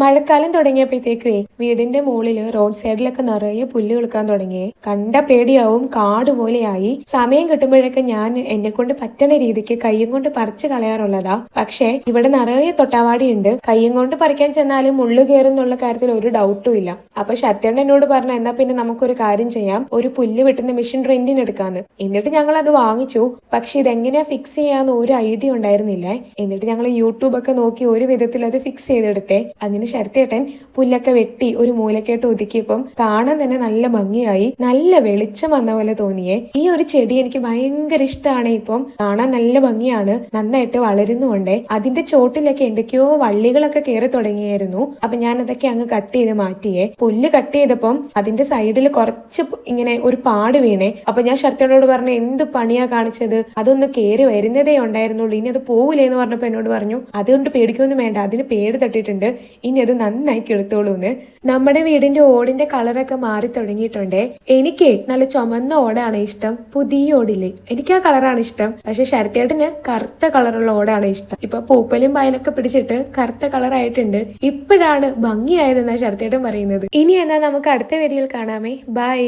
മഴക്കാലം തുടങ്ങിയപ്പോഴത്തേക്കുവേ വീടിന്റെ മുകളിൽ റോഡ് സൈഡിലൊക്കെ നിറയെ പുല്ല് കിളുക്കാൻ തുടങ്ങിയേ കണ്ട പേടിയാവും കാട് പോലെയായി. സമയം കിട്ടുമ്പോഴൊക്കെ ഞാൻ എന്നെ കൊണ്ട് പറ്റണ രീതിക്ക് കയ്യും കൊണ്ട് പറിച്ചു കളയാറുള്ളതാ. പക്ഷേ ഇവിടെ നിറയെ തൊട്ടാവാടി ഉണ്ട് കയ്യും കൊണ്ട് പറിക്കാൻ ചെന്നാലും മുള്ളു കയറുന്നുള്ള കാര്യത്തിൽ ഒരു ഡൗട്ടും ഇല്ല. അപ്പൊ ശരത്തേണ്ട എന്നോട് പറഞ്ഞ എന്നാ പിന്നെ നമുക്കൊരു കാര്യം ചെയ്യാം. ഒരു പുല്ല് വെട്ടുന്ന മെഷീൻ റെന്റിന് എടുക്കാന്ന്. എന്നിട്ട് ഞങ്ങൾ അത് വാങ്ങിച്ചു. പക്ഷെ ഇതെങ്ങനെയാ ഫിക്സ് ചെയ്യാന്ന് ഒരു ഐഡിയ ഉണ്ടായിരുന്നില്ല. എന്നിട്ട് ഞങ്ങൾ യൂട്യൂബ് ഒക്കെ നോക്കി ഒരു വിധത്തിൽ അത് ഫിക്സ് ചെയ്തെടുത്തേ. അങ്ങനെ ശരത്തേട്ടൻ പുല്ലൊക്കെ വെട്ടി ഒരു മൂലക്കേട്ട് ഒതുക്കിയപ്പം കാണാൻ തന്നെ നല്ല ഭംഗിയായി നല്ല വെളിച്ചം വന്ന പോലെ തോന്നിയേ. ഈ ഒരു ചെടി എനിക്ക് ഭയങ്കര ഇഷ്ടമാണ് ഇപ്പം. കാണാൻ നല്ല ഭംഗിയാണ്. നന്നായിട്ട് വളരുന്നുണ്ടേ അതിന്റെ ചോട്ടിലൊക്കെ എന്തൊക്കെയോ വള്ളികളൊക്കെ കയറി തുടങ്ങിയായിരുന്നു. അപ്പൊ ഞാൻ അതൊക്കെ അങ്ങ് കട്ട് ചെയ്ത് മാറ്റിയേ. പുല്ല് കട്ട് ചെയ്തപ്പം അതിന്റെ സൈഡിൽ കുറച്ച് ഇങ്ങനെ ഒരു പാട് വീണേ. അപ്പൊ ഞാൻ ശരത്തേട്ടനോട് പറഞ്ഞു എന്ത് പണിയാ കാണിച്ചത്? അതൊന്ന് കയറി വരുന്നതേ ഉണ്ടായിരുന്നുള്ളൂ. ഇനി അത് പോവില്ലേ എന്ന് പറഞ്ഞപ്പോ എന്നോട് പറഞ്ഞു അതുകൊണ്ട് പേടിക്കൊന്നും വേണ്ട. അതിന് പേട് തട്ടിയിട്ടുണ്ട്. ഇനി അത് നന്നായി കിളുത്തോളൂന്ന് നമ്മുടെ വീടിന്റെ ഓടിന്റെ കളറൊക്കെ മാറി തുടങ്ങിയിട്ടുണ്ടേ. എനിക്ക് നല്ല ചുമന്ന ഓടാണ് ഇഷ്ടം. പുതിയ ഓടില്ലേ? എനിക്ക് ആ കളറാണ് ഇഷ്ടം. പക്ഷെ ശരത്തേട്ടന് കറുത്ത കളറുള്ള ഓടാണ് ഇഷ്ടം. ഇപ്പൊ പൂപ്പലും പായലൊക്കെ പിടിച്ചിട്ട് കറുത്ത കളറായിട്ടുണ്ട്. ഇപ്പോഴാണ് ഭംഗിയായതെന്നാണ് ശരത്തേട്ടൻ പറയുന്നത്. ഇനി എന്നാ നമുക്ക് അടുത്ത വീഡിയോയിൽ കാണാമേ. ബൈ.